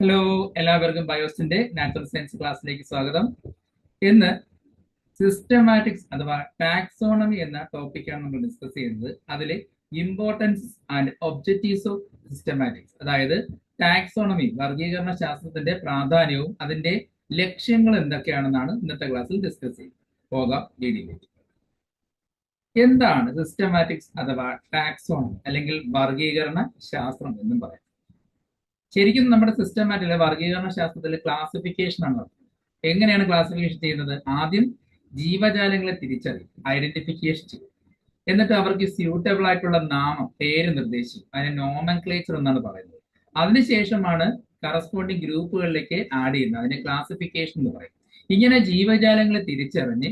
Hello എല്ലാവർക്കും ബയോസിന്റെ natural science ക്ലാസ്സിലേക്ക് സ്വാഗതം. ഇന്ന് സിസ്റ്റമാറ്റിക്സ് അഥവാ ടാക്സോണമി എന്ന ടോപ്പിക്കാണ് നമ്മൾ ഡിസ്കസ് ചെയ്യുന്നത്. അതിൽ importance and objectives of systematics അതായത് ടാക്സോണമി വർഗീകരണ ശാസ്ത്രത്തിന്റെ പ്രാധാന്യവും അതിന്റെ ലക്ഷ്യങ്ങൾ എന്തൊക്കെയാണെന്നാണ് ഇന്നത്തെ ക്ലാസ്സിൽ ഡിസ്കസ് ചെയ്യുന്നത്. പോകാം വീഡിയോയിലേക്ക് എന്താണ് സിസ്റ്റമാറ്റിക്സ് അഥവാ ടാക്സോണമി അല്ലെങ്കിൽ വർഗീകരണ ശാസ്ത്രം എന്നും പറയാം. ശരിക്കും നമ്മുടെ സിസ്റ്റമാറ്റിലെ വർഗീകരണ ശാസ്ത്രത്തിൽ ക്ലാസിഫിക്കേഷൻ ആണ്. എങ്ങനെയാണ് ക്ലാസിഫിക്കേഷൻ ചെയ്യുന്നത്? ആദ്യം ജീവജാലങ്ങളെ തിരിച്ചറിയും ഐഡന്റിഫിക്കേഷൻ ചെയ്യും. എന്നിട്ട് അവർക്ക് സ്യൂട്ടബിൾ ആയിട്ടുള്ള നാമം പേര് നിർദ്ദേശിക്കും. അതിനെ നോമൻക്ലേച്ചർ എന്നാണ് പറയുന്നത്. അതിനുശേഷമാണ് കറസ്പോണ്ടിങ് ഗ്രൂപ്പുകളിലേക്ക് ആഡ് ചെയ്യുന്നത്. അതിനെ ക്ലാസിഫിക്കേഷൻ എന്ന് പറയും. ഇങ്ങനെ ജീവജാലങ്ങളെ തിരിച്ചറിഞ്ഞ്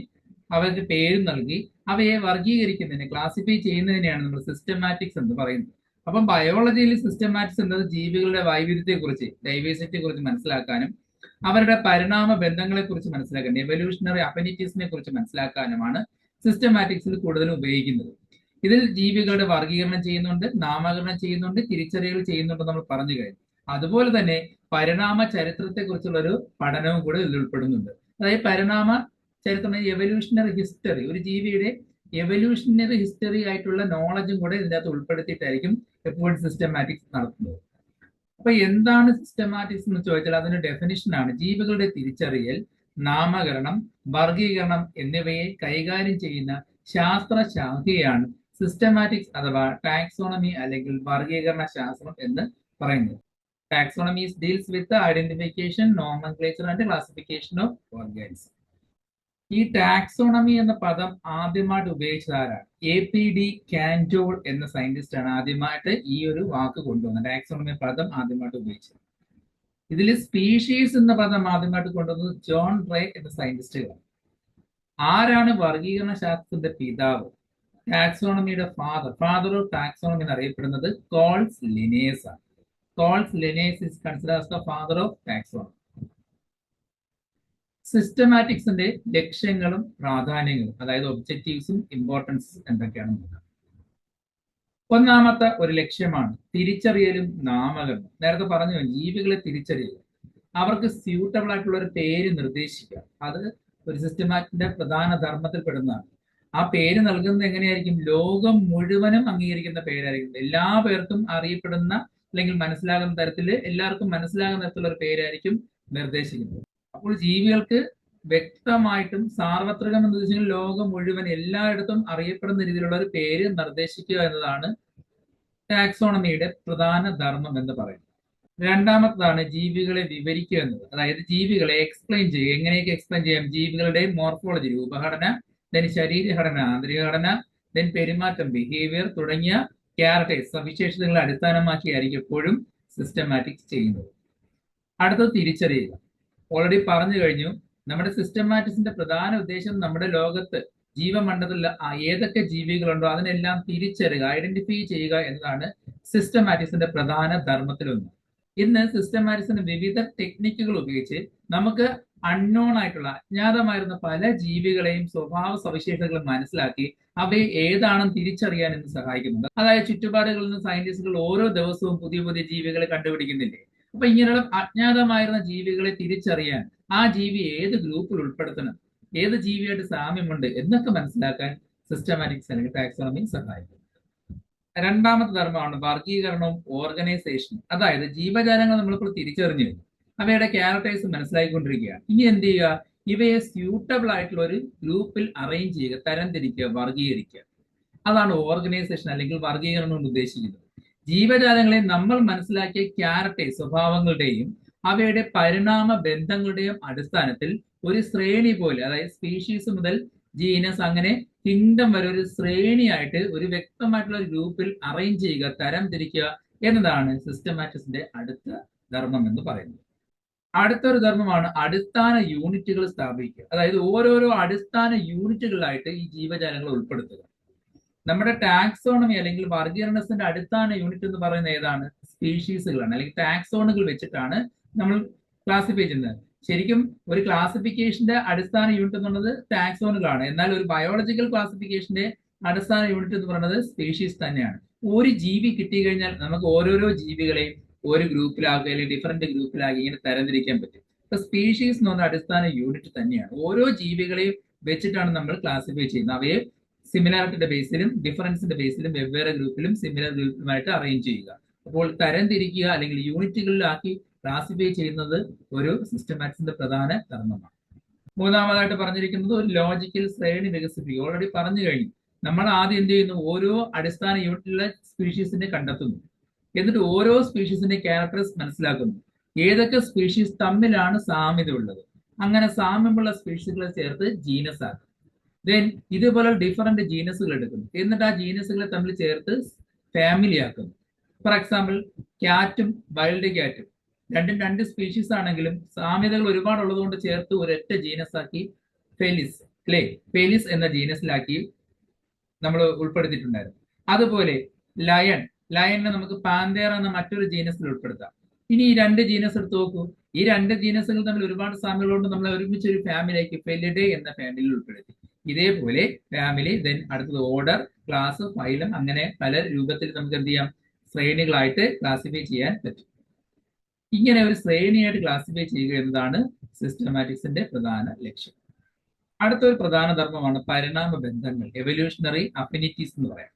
അവർക്ക് പേര് നൽകി അവയെ വർഗീകരിക്കുന്നതിന് ക്ലാസിഫൈ ചെയ്യുന്നതിനെയാണ് നമ്മൾ സിസ്റ്റമാറ്റിക്സ് എന്ന് പറയുന്നത്. അപ്പം ബയോളജിയിൽ സിസ്റ്റമാറ്റിക്സ് എന്നത് ജീവികളുടെ വൈവിധ്യത്തെ കുറിച്ച് ഡൈവേഴ്സിറ്റിയെ കുറിച്ച് മനസ്സിലാക്കാനും അവരുടെ പരിണാമ ബന്ധങ്ങളെ കുറിച്ച് മനസ്സിലാക്കാനും എവല്യൂഷണറി അഫിനിറ്റീസിനെ കുറിച്ച് മനസ്സിലാക്കാനുമാണ് സിസ്റ്റമാറ്റിക്സിൽ കൂടുതലും ഉപയോഗിക്കുന്നത്. ഇതിൽ ജീവികളുടെ വർഗീകരണം ചെയ്യുന്നുണ്ട് നാമകരണം ചെയ്യുന്നുണ്ട് തിരിച്ചറിയൽ ചെയ്യുന്നുണ്ട് നമ്മൾ പറഞ്ഞു കഴിഞ്ഞു. അതുപോലെ തന്നെ പരിണാമ ചരിത്രത്തെ കുറിച്ചുള്ള ഒരു പഠനവും കൂടെ ഇതിൽ ഉൾപ്പെടുന്നുണ്ട്. അതായത് പരിണാമ ചരിത്രം എവല്യൂഷണറി ഹിസ്റ്ററി ഒരു ജീവിയുടെ എവല്യൂഷണറി ഹിസ്റ്ററി ആയിട്ടുള്ള നോളജും കൂടെ ഇതിന്റെ അകത്ത് ഉൾപ്പെടുത്തിയിട്ടായിരിക്കും എപ്പോഴും സിസ്റ്റമാറ്റിക്സ് നടത്തുന്നത്. അപ്പൊ എന്താണ് സിസ്റ്റമാറ്റിക്സ് എന്ന് ചോദിച്ചാൽ അതിന്റെ ഡെഫിനിഷനാണ് ജീവികളുടെ തിരിച്ചറിയൽ നാമകരണം വർഗീകരണം എന്നിവയെ കൈകാര്യം ചെയ്യുന്ന ശാസ്ത്രശാഖയാണ് സിസ്റ്റമാറ്റിക്സ് അഥവാ ടാക്സോണമി അല്ലെങ്കിൽ വർഗീകരണ ശാസ്ത്രം എന്ന് പറയുന്നത്. Taxonomy deals with identification nomenclature and classification of organism ഈ ടാക്സോണമി എന്ന പദം ആദ്യമായിട്ട് ഉപയോഗിച്ചത് ആരാണ് എ പി ഡി കാൻജോൾ എന്ന സയന്റിസ്റ്റ് ആണ് ആദ്യമായിട്ട് ഈ ഒരു വാക്ക് കൊണ്ടുവന്നത്. ടാക്സോണമി പദം ആദ്യമായിട്ട് ഉപയോഗിച്ചത്. ഇതിൽ സ്പീഷീസ് എന്ന പദം ആദ്യമായിട്ട് കൊണ്ടുവന്നത് ജോൺ റേ എന്ന സയന്റിസ്റ്റുകളാണ് ആരാണ് വർഗീകരണ ശാസ്ത്രത്തിന്റെ പിതാവ് ടാക്സോണമിയുടെ ഫാദർ ഫാദർ ഓഫ് ടാക്സോണമി എന്നറിയപ്പെടുന്നത് കോൾസ് ലിനേസ് ആണ്. Carolus Linnaeus is consider the father of taxonomy സിസ്റ്റമാറ്റിക്സിന്റെ ലക്ഷ്യങ്ങളും പ്രാധാന്യങ്ങളും അതായത് ഒബ്ജക്റ്റീവ്സും ഇമ്പോർട്ടൻസ് എന്തൊക്കെയാണെന്ന് നോക്കാം ഒന്നാമത്തെ ഒരു ലക്ഷ്യമാണ് തിരിച്ചറിയലും നാമകരണം. നേരത്തെ പറഞ്ഞു ജീവികളെ തിരിച്ചറിയുക അവർക്ക് സ്യൂട്ടബിൾ ആയിട്ടുള്ള ഒരു പേര് നിർദ്ദേശിക്കുക. അത് ഒരു സിസ്റ്റമാറ്റിന്റെ പ്രധാന ധർമ്മത്തിൽ പെടുന്നതാണ്. ആ പേര് നൽകുന്നത് എങ്ങനെയായിരിക്കും? ലോകം മുഴുവനും അംഗീകരിക്കുന്ന പേരായിരിക്കും. എല്ലാ പേർക്കും അറിയപ്പെടുന്ന അല്ലെങ്കിൽ മനസ്സിലാകുന്ന തരത്തിൽ എല്ലാവർക്കും മനസ്സിലാകുന്ന തരത്തിലുള്ള ഒരു പേരായിരിക്കും നിർദ്ദേശിക്കുന്നത്. അപ്പോൾ ജീവികൾക്ക് വ്യക്തമായിട്ടും സാർവത്രികം എന്ന് വെച്ചാൽ ലോകം മുഴുവൻ എല്ലായിടത്തും അറിയപ്പെടുന്ന രീതിയിലുള്ള ഒരു പേര് നിർദ്ദേശിക്കുക എന്നതാണ് ടാക്സോണമിയുടെ പ്രധാന ധർമ്മം എന്ന് പറയുന്നത്. രണ്ടാമത്തതാണ് ജീവികളെ വിവരിക്കുക എന്നത്. അതായത് ജീവികളെ എക്സ്പ്ലെയിൻ ചെയ്യുക. എങ്ങനെയൊക്കെ എക്സ്പ്ലെയിൻ ചെയ്യാം? ജീവികളുടെ മോർഫോളജി രൂപഘടന ദെൻ ശരീരഘടന ആന്തരികഘടന ദെൻ പെരുമാറ്റം ബിഹേവിയർ തുടങ്ങിയ ക്യാരക്ടേഴ്സ് സവിശേഷതകളെ അടിസ്ഥാനമാക്കിയായിരിക്കും എപ്പോഴും സിസ്റ്റമാറ്റിക്സ് ചെയ്യുന്നത്. അടുത്തത് തിരിച്ചറിയുക. ഓൾറെഡി പറഞ്ഞു കഴിഞ്ഞു. നമ്മുടെ സിസ്റ്റമാറ്റിക്സിന്റെ പ്രധാന ഉദ്ദേശം നമ്മുടെ ലോകത്ത് ജീവമണ്ഡലത്തിൽ ഏതൊക്കെ ജീവികളുണ്ടോ അതിനെല്ലാം തിരിച്ചറിയുക ഐഡന്റിഫൈ ചെയ്യുക എന്നതാണ് സിസ്റ്റമാറ്റിക്സിന്റെ പ്രധാന ധർമ്മത്തിലൊന്ന്. ഇന്ന് സിസ്റ്റമാറ്റിക്സിന് വിവിധ ടെക്നിക്കുകൾ ഉപയോഗിച്ച് നമുക്ക് അൺനോൺ ആയിട്ടുള്ള അജ്ഞാതമായിരുന്ന പല ജീവികളെയും സ്വഭാവ സവിശേഷതകളും മനസ്സിലാക്കി അവയെ ഏതാണെന്ന് തിരിച്ചറിയാൻ ഇന്ന് സഹായിക്കുന്നുണ്ട്. അതായത് ചുറ്റുപാടുകളിൽ നിന്ന് സയന്റിസ്റ്റുകൾ ഓരോ ദിവസവും പുതിയ പുതിയ ജീവികളെ കണ്ടുപിടിക്കുന്നില്ലേ? അപ്പൊ ഇങ്ങനെയുള്ള അജ്ഞാതമായിരുന്ന ജീവികളെ തിരിച്ചറിയാൻ ആ ജീവി ഏത് ഗ്രൂപ്പിൽ ഉൾപ്പെടുത്തണം? ഏത് ജീവിയായിട്ട് സാമ്യമുണ്ട്? എന്നൊക്കെ മനസ്സിലാക്കാൻ സിസ്റ്റമാറ്റിക്സ് അല്ലെങ്കിൽ ടാക്സോണമി സഹായിക്കും. രണ്ടാമത്തെ ധർമ്മമാണ് വർഗീകരണവും ഓർഗനൈസേഷനും അതായത് ജീവജാലങ്ങൾ നമ്മളിപ്പോൾ തിരിച്ചറിഞ്ഞു അവയുടെ ക്യാരക്ടേഴ്സ് മനസ്സിലാക്കിക്കൊണ്ടിരിക്കുകയാണ് ഇനി എന്ത് ചെയ്യുക? ഇവയെ സ്യൂട്ടബിൾ ആയിട്ടുള്ള ഒരു ഗ്രൂപ്പിൽ അറേഞ്ച് ചെയ്യുക തരംതിരിക്കുക വർഗീകരിക്കുക അതാണ് ഓർഗനൈസേഷൻ അല്ലെങ്കിൽ വർഗീകരണം കൊണ്ട് ഉദ്ദേശിക്കുന്നത്. ജീവജാലങ്ങളെ നമ്മൾ മനസ്സിലാക്കിയ ക്യാരക്ടർ സ്വഭാവങ്ങളുടെയും അവയുടെ പരിണാമ ബന്ധങ്ങളുടെയും അടിസ്ഥാനത്തിൽ ഒരു ശ്രേണി പോലെ അതായത് സ്പീഷീസ് മുതൽ ജീനസ് അങ്ങനെ കിങ്ഡം വരെ ഒരു ശ്രേണിയായിട്ട് ഒരു വ്യക്തമായിട്ടുള്ള ഒരു ഗ്രൂപ്പിൽ അറേഞ്ച് ചെയ്യുക തരം തിരിക്കുക എന്നതാണ് സിസ്റ്റമാറ്റിക്സിന്റെ അടുത്ത ധർമ്മം എന്ന് പറയുന്നത്. അടുത്തൊരു ധർമ്മമാണ് അടിസ്ഥാന യൂണിറ്റുകൾ സ്ഥാപിക്കുക. അതായത് ഓരോരോ അടിസ്ഥാന യൂണിറ്റുകളായിട്ട് ഈ ജീവജാലങ്ങളെ ഉൾപ്പെടുത്തുക. നമ്മുടെ ടാക്സോണമി അല്ലെങ്കിൽ വർഗീകരണത്തിന്റെ അടിസ്ഥാന യൂണിറ്റ് എന്ന് പറയുന്നത് ഏതാണ്? സ്പീഷീസുകളാണ് അല്ലെങ്കിൽ ടാക്സോണുകൾ വെച്ചിട്ടാണ് നമ്മൾ ക്ലാസിഫൈ ചെയ്യുന്നത്. ശരിക്കും ഒരു ക്ലാസിഫിക്കേഷന്റെ അടിസ്ഥാന യൂണിറ്റ് എന്നുള്ളത് ടാക്സോണുകളാണ് എന്നാൽ ഒരു ബയോളജിക്കൽ ക്ലാസിഫിക്കേഷന്റെ അടിസ്ഥാന യൂണിറ്റ് എന്ന് പറയുന്നത് സ്പീഷീസ് തന്നെയാണ്. ഒരു ജീവി കിട്ടി കഴിഞ്ഞാൽ നമുക്ക് ഓരോരോ ജീവികളെയും ഒരു ഗ്രൂപ്പിലാകുക അല്ലെങ്കിൽ ഡിഫറെന്റ് ഗ്രൂപ്പിലാകുക ഇങ്ങനെ തരംതിരിക്കാൻ പറ്റും. ഇപ്പൊ സ്പീഷീസ് എന്ന് പറഞ്ഞ അടിസ്ഥാന യൂണിറ്റ് തന്നെയാണ്. ഓരോ ജീവികളെയും വെച്ചിട്ടാണ് നമ്മൾ ക്ലാസിഫൈ ചെയ്യുന്നത്. അവയെ സിമിലാരിറ്റിയുടെ ബേസിലും ഡിഫറൻസിന്റെ ബേസിലും വെവ്വേറെ ഗ്രൂപ്പിലും സിമിലർ ഗ്രൂപ്പിലുമായിട്ട് അറേഞ്ച് ചെയ്യുക. അപ്പോൾ തരംതിരിക്കുക അല്ലെങ്കിൽ യൂണിറ്റുകളിലാക്കി ക്ലാസിഫൈ ചെയ്യുന്നത് ഒരു സിസ്റ്റമാറ്റിക്സിന്റെ പ്രധാന ധർമ്മമാണ്. മൂന്നാമതായിട്ട് പറഞ്ഞിരിക്കുന്നത് ഒരു ലോജിക്കൽ ശ്രേണി വികസിപ്പിക്കുക. ഓൾറെഡി പറഞ്ഞു കഴിഞ്ഞു. നമ്മൾ ആദ്യം എന്ത് ചെയ്യുന്നു? ഓരോ അടിസ്ഥാന യൂണിറ്റിലെ സ്പീഷീസിനെ കണ്ടെത്തുന്നു. എന്നിട്ട് ഓരോ സ്പീഷീസിന്റെ ക്യാരക്ടേഴ്സ് മനസ്സിലാക്കുന്നു. ഏതൊക്കെ സ്പീഷീസ് തമ്മിലാണ് സാമ്യത ഉള്ളത് അങ്ങനെ സാമ്യമുള്ള സ്പീഷീസുകളെ ചേർത്ത് ജീനസ് ആക്കും ദെൻ ഇതുപോലെ ഡിഫറെന്റ് ജീനസുകൾ എടുക്കുന്നു. എന്നിട്ട് ആ ജീനസുകളെ തമ്മിൽ ചേർത്ത് ഫാമിലി ആക്കുന്നു. ഫോർ എക്സാമ്പിൾ ക്യാറ്റും വൈൽഡ് ക്യാറ്റും രണ്ടും രണ്ട് സ്പീഷീസ് ആണെങ്കിലും സാമ്യതകൾ ഒരുപാട് ഉള്ളതുകൊണ്ട് ചേർത്ത് ഒരൊറ്റ ജീനസ് ആക്കി ഫെലിസ് അല്ലേ? ഫെലിസ് എന്ന ജീനസിലാക്കി നമ്മൾ ഉൾപ്പെടുത്തിയിട്ടുണ്ടായിരുന്നു. അതുപോലെ ലയൺ ലയണിനെ നമുക്ക് പാന്തേർ എന്ന മറ്റൊരു ജീനസിൽ ഉൾപ്പെടുത്താം. ഇനി ഈ രണ്ട് ജീനസ് എടുത്ത് നോക്കൂ. ഈ രണ്ട് ജീനസുകൾ തമ്മിൽ ഒരുപാട് സാമ്യങ്ങളുണ്ട് നമ്മൾ ഒരുമിച്ച് ഒരു ഫാമിലിയാക്കി ഫെലിഡേ എന്ന ഫാമിലിയിൽ ഉൾപ്പെടുത്തി. ഇതേപോലെ ഫാമിലി ദെൻ അടുത്തത് ഓർഡർ ക്ലാസ് ഫൈലം അങ്ങനെ പല രൂപത്തിൽ നമുക്ക് എന്ത് ചെയ്യാം? ശ്രേണികളായിട്ട് ക്ലാസിഫൈ ചെയ്യാൻ പറ്റും. ഇങ്ങനെ ഒരു ശ്രേണിയായിട്ട് ക്ലാസിഫൈ ചെയ്യുക എന്നതാണ് സിസ്റ്റമാറ്റിക്സിന്റെ പ്രധാന ലക്ഷ്യം. അടുത്തൊരു പ്രധാന ധർമ്മമാണ് പരിണാമ ബന്ധങ്ങൾ എവല്യൂഷണറി അഫിനിറ്റീസ് എന്ന് പറയാം.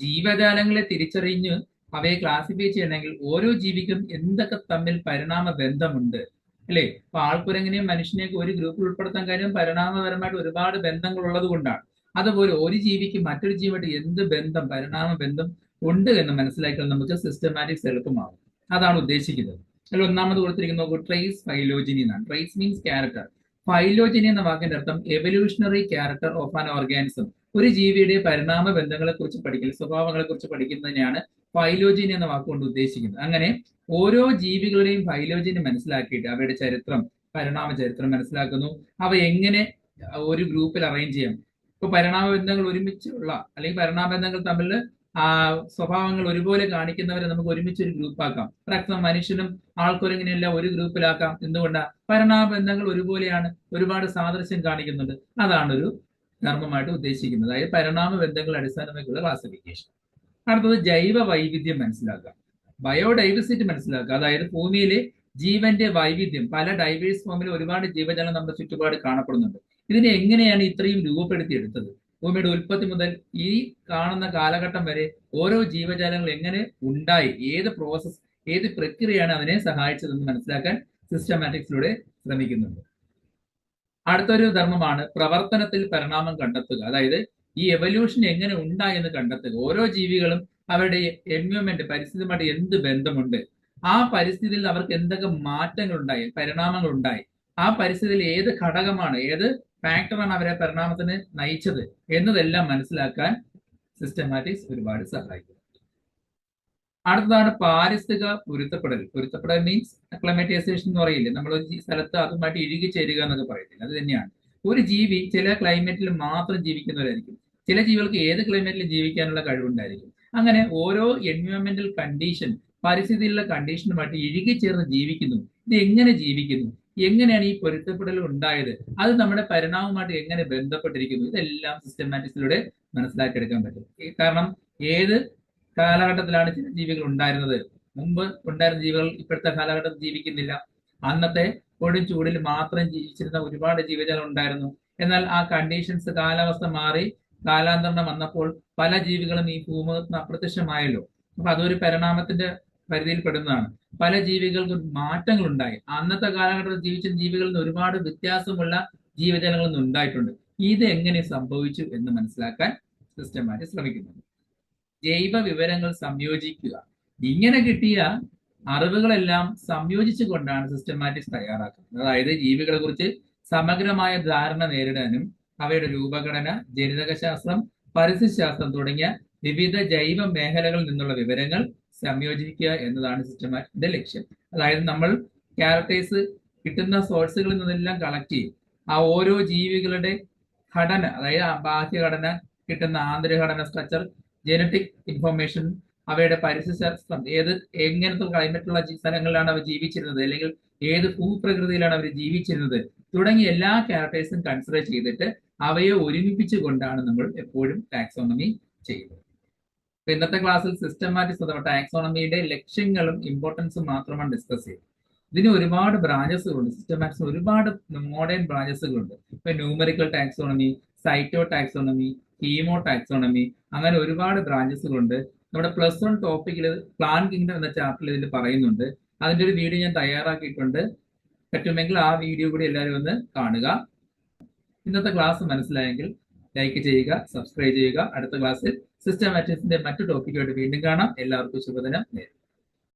ജീവജാലങ്ങളെ തിരിച്ചറിഞ്ഞ് അവയെ ക്ലാസിഫൈ ചെയ്യണമെങ്കിൽ ഓരോ ജീവിക്കും എന്തൊക്കെ തമ്മിൽ പരിണാമ ബന്ധമുണ്ട്? അല്ലേ? അപ്പൊ ആൾക്കുരങ്ങിനെയും മനുഷ്യനെയൊക്കെ ഒരു ഗ്രൂപ്പിൽ ഉൾപ്പെടുത്താൻ കാര്യം പരിണാമപരമായിട്ട് ഒരുപാട് ബന്ധങ്ങൾ ഉള്ളത് കൊണ്ടാണ്. അതുപോലെ ഒരു ജീവിക്ക് മറ്റൊരു ജീവിയായിട്ട് എന്ത് ബന്ധം പരിണാമ ബന്ധം ഉണ്ട് എന്ന് മനസ്സിലാക്കിയാൽ നമുക്ക് സിസ്റ്റമാറ്റിക്സ് എളുപ്പമാകും. അതാണ് ഉദ്ദേശിക്കുന്നത്. അതിൽ ഒന്നാമത് കൊടുത്തിരിക്കുന്ന നോക്കൂ ട്രേസ് ഫൈലോജിനി എന്നാണ്. ട്രേസ് മീൻസ് ക്യാരക്ടർ ഫൈലോജിനി എന്ന വാക്കിന്റെ അർത്ഥം evolutionary character of an organism ഒരു ജീവിയുടെ പരിണാമ ബന്ധങ്ങളെ കുറിച്ച് പഠിക്കൽ സ്വഭാവങ്ങളെ കുറിച്ച് പഠിക്കുന്നതിനെയാണ് ഫൈലോജിനി എന്ന വാക്കുകൊണ്ട് ഉദ്ദേശിക്കുന്നത്. അങ്ങനെ ഓരോ ജീവികളുടെയും ഫൈലോജിനി മനസ്സിലാക്കിയിട്ട് അവയുടെ ചരിത്രം പരിണാമ ചരിത്രം മനസ്സിലാക്കുന്നു. അവ എങ്ങനെ ഒരു ഗ്രൂപ്പിൽ അറേഞ്ച് ചെയ്യാം? ഇപ്പൊ പരിണാമ ബന്ധങ്ങൾ ഒരുമിച്ചുള്ള അല്ലെങ്കിൽ പരിണാമ ബന്ധങ്ങൾ തമ്മിൽ ആ സ്വഭാവങ്ങൾ ഒരുപോലെ കാണിക്കുന്നവരെ നമുക്ക് ഒരുമിച്ച് ഒരു ഗ്രൂപ്പ് ആക്കാം. മനുഷ്യനും മനുഷ്യനും ആൾക്കുരങ്ങിനെല്ലാം ഒരു ഗ്രൂപ്പിലാക്കാം എന്തുകൊണ്ടാണ് പരിണാമ ബന്ധങ്ങൾ ഒരുപോലെയാണ് ഒരുപാട് സാദൃശ്യം കാണിക്കുന്നുണ്ട്. അതാണ് ഒരു ധർമ്മമായിട്ട് ഉദ്ദേശിക്കുന്നത്. അതായത് പരിണാമ ബന്ധങ്ങൾ അടിസ്ഥാനമാക്കിയുള്ള ക്ലാസിഫിക്കേഷൻ അടുത്തത് ജൈവ വൈവിധ്യം മനസ്സിലാക്കുക. ബയോഡൈവേഴ്സിറ്റി മനസ്സിലാക്കുക. അതായത് ഭൂമിയിലെ ജീവന്റെ വൈവിധ്യം. പല ഡൈവേഴ്സ് ഫോമിൽ ഒരുപാട് ജീവജാലം നമ്മുടെ ചുറ്റുപാട് കാണപ്പെടുന്നുണ്ട്. ഇതിനെ എങ്ങനെയാണ് ഇത്രയും രൂപപ്പെടുത്തിയെടുത്തത്? ഭൂമിയുടെ ഉൽപ്പത്തി മുതൽ ഈ കാണുന്ന കാലഘട്ടം വരെ ഓരോ ജീവജാലങ്ങൾ എങ്ങനെ ഉണ്ടായി? ഏത് പ്രോസസ് ഏത് പ്രക്രിയയാണ് അതിനെ സഹായിച്ചതെന്ന് മനസ്സിലാക്കാൻ സിസ്റ്റമാറ്റിക്സിലൂടെ ശ്രമിക്കുന്നുണ്ട്. അടുത്തൊരു ധർമ്മമാണ് പ്രവർത്തനത്തിൽ പരിണാമം കണ്ടെത്തുക. അതായത് ഈ എവല്യൂഷൻ എങ്ങനെ ഉണ്ടായി എന്ന് കണ്ടെത്തുക. ഓരോ ജീവികളും അവരുടെ എൻവയോൺമെന്റ് പരിസ്ഥിതിയുമായിട്ട് എന്ത് ബന്ധമുണ്ട്? ആ പരിസ്ഥിതിയിൽ അവർക്ക് എന്തൊക്കെ മാറ്റങ്ങൾ ഉണ്ടായി പരിണാമങ്ങൾ ഉണ്ടായി ആ പരിസ്ഥിതിയിൽ ഏത് ഘടകമാണ് ഏത് ഫാക്ടറാണ് അവരെ പരിണാമത്തിന് നയിച്ചത് എന്നതെല്ലാം മനസ്സിലാക്കാൻ സിസ്റ്റമാറ്റിക്സ് ഒരുപാട് സഹായിക്കും. അടുത്തതാണ് പാരിസ്ഥിക പൊരുത്തപ്പെടൽ. പൊരുത്തപ്പെടൽ മീൻസ് അക്ലമറ്റൈസേഷൻ എന്ന് പറയില്ലേ? നമ്മൾ ഒരു സ്ഥലത്ത് അതുമായിട്ട് ഇഴുകി ചേരുക എന്നൊക്കെ പറയത്തില്ല അത് തന്നെയാണ്. ഒരു ജീവി ചില ക്ലൈമറ്റിൽ മാത്രം ജീവിക്കുന്നവരായിരിക്കും. ചില ജീവികൾക്ക് ഏത് ക്ലൈമറ്റിൽ ജീവിക്കാനുള്ള കഴിവുണ്ടായിരിക്കും. അങ്ങനെ ഓരോ എൻവയോൺമെന്റൽ കണ്ടീഷൻ പരിസ്ഥിതിയിലുള്ള കണ്ടീഷനുമായിട്ട് ഇഴുകി ചേർന്ന് ജീവിക്കുന്നു. ഇത് എങ്ങനെ ജീവിക്കുന്നു? എങ്ങനെയാണ് ഈ പൊരുത്തപ്പെടൽ ഉണ്ടായത്? അത് നമ്മുടെ പരിണാമമായിട്ട് എങ്ങനെ ബന്ധപ്പെട്ടിരിക്കുന്നു? ഇതെല്ലാം സിസ്റ്റമാറ്റിക്സിലൂടെ മനസ്സിലാക്കിയെടുക്കാൻ പറ്റും. കാരണം ഏത് കാലഘട്ടത്തിലാണ് ജീവികൾ ഉണ്ടായിരുന്നത്. മുമ്പ് ഉണ്ടായിരുന്ന ജീവികൾ ഇപ്പോഴത്തെ കാലഘട്ടത്തിൽ ജീവിക്കുന്നില്ല. അന്നത്തെ കൊടും ചൂടിൽ മാത്രം ജീവിച്ചിരുന്ന ഒരുപാട് ജീവജാലം ഉണ്ടായിരുന്നു. എന്നാൽ ആ കണ്ടീഷൻസ് കാലാവസ്ഥ മാറി കാലാന്തരണം വന്നപ്പോൾ പല ജീവികളും ഈ ഭൂമുഖത്ത് അപ്രത്യക്ഷമായല്ലോ. അപ്പൊ അതൊരു പരിണാമത്തിന്റെ പരിധിയിൽപ്പെടുന്നതാണ്. പല ജീവികൾക്കും മാറ്റങ്ങൾ ഉണ്ടായി അന്നത്തെ കാലഘട്ടത്തിൽ ജീവിച്ച ജീവികളിൽ നിന്ന് ഒരുപാട് വ്യത്യാസമുള്ള ജീവജാലങ്ങളിൽ നിന്ന് ഉണ്ടായിട്ടുണ്ട്. ഇത് എങ്ങനെ സംഭവിച്ചു എന്ന് മനസ്സിലാക്കാൻ സിസ്റ്റമാറ്റി ശ്രമിക്കുന്നുണ്ട്. ജൈവ വിവരങ്ങൾ സംയോജിക്കുക. ഇങ്ങനെ കിട്ടിയ അറിവുകളെല്ലാം സംയോജിച്ചു കൊണ്ടാണ് സിസ്റ്റമാറ്റിക്സ് തയ്യാറാക്കുന്നത്. അതായത് ജീവികളെ കുറിച്ച് സമഗ്രമായ ധാരണ നേരിടാനും അവയുടെ രൂപഘടന ജനിതകശാസ്ത്രം പരിസ്ഥിതിശാസ്ത്രം തുടങ്ങിയ വിവിധ ജൈവ മേഖലകളിൽ നിന്നുള്ള വിവരങ്ങൾ സംയോജിക്കുക എന്നതാണ് സിസ്റ്റമാറ്റിക്സിന്റെ ലക്ഷ്യം. അതായത് നമ്മൾ ക്യാരക്ടേഴ്സ് കിട്ടുന്ന സോഴ്സുകളിൽ നിന്നെല്ലാം കളക്ട് ചെയ്യും. ആ ഓരോ ജീവികളുടെ ഘടന അതായത് ബാഹ്യഘടന കിട്ടുന്ന ആന്തരികഘടന സ്ട്രക്ചർ ജനറ്റിക് ഇൻഫർമേഷൻ അവയുടെ പരിസ്ഥിതിശാസ്ത്രം ഏത് എങ്ങനത്തെ ക്ലൈമറ്റുള്ള സ്ഥലങ്ങളിലാണ് അവർ ജീവിച്ചിരുന്നത് അല്ലെങ്കിൽ ഏത് ഭൂപ്രകൃതിയിലാണ് അവർ ജീവിച്ചിരുന്നത് തുടങ്ങിയ എല്ലാ ക്യാരക്ടേഴ്സും കൺസിഡർ ചെയ്തിട്ട് അവയെ ഒരുമിപ്പിച്ചു കൊണ്ടാണ് നമ്മൾ എപ്പോഴും ടാക്സോണമി ചെയ്യുന്നത്. ഇന്നത്തെ ക്ലാസ്സിൽ സിസ്റ്റമാറ്റിക്സ് അഥവാ ടാക്സോണമിയുടെ ലക്ഷ്യങ്ങളും ഇമ്പോർട്ടൻസും മാത്രമാണ് ഡിസ്കസ് ചെയ്തത്. ഇതിന് ഒരുപാട് ബ്രാഞ്ചസുകളുണ്ട് സിസ്റ്റമാറ്റിക്സ് ഒരുപാട് മോഡേൺ ബ്രാഞ്ചസുകളുണ്ട് ഇപ്പൊ numerical taxonomy cyto taxonomy hemo taxonomy അങ്ങനെ ഒരുപാട് ബ്രാഞ്ചസുകളുണ്ട് നമ്മുടെ പ്ലസ് വൺ ടോപ്പിക്കിൽ പ്ലാൻ കിങ്ഡം എന്ന ചാപ്റ്ററിൽ ഇതിൽ പറയുന്നുണ്ട്. അതിന്റെ ഒരു വീഡിയോ ഞാൻ തയ്യാറാക്കിയിട്ടുണ്ട്. പറ്റുമെങ്കിൽ ആ വീഡിയോ കൂടി എല്ലാവരും ഒന്ന് കാണുക. ഇന്നത്തെ ക്ലാസ് മനസ്സിലായെങ്കിൽ ലൈക്ക് ചെയ്യുക സബ്സ്ക്രൈബ് ചെയ്യുക. അടുത്ത ക്ലാസ്സിൽ സിസ്റ്റമാറ്റിക്സിന്റെ മറ്റു ടോപ്പിക്കുമായിട്ട് വീണ്ടും കാണാം. എല്ലാവർക്കും ശുഭദിനം നേരും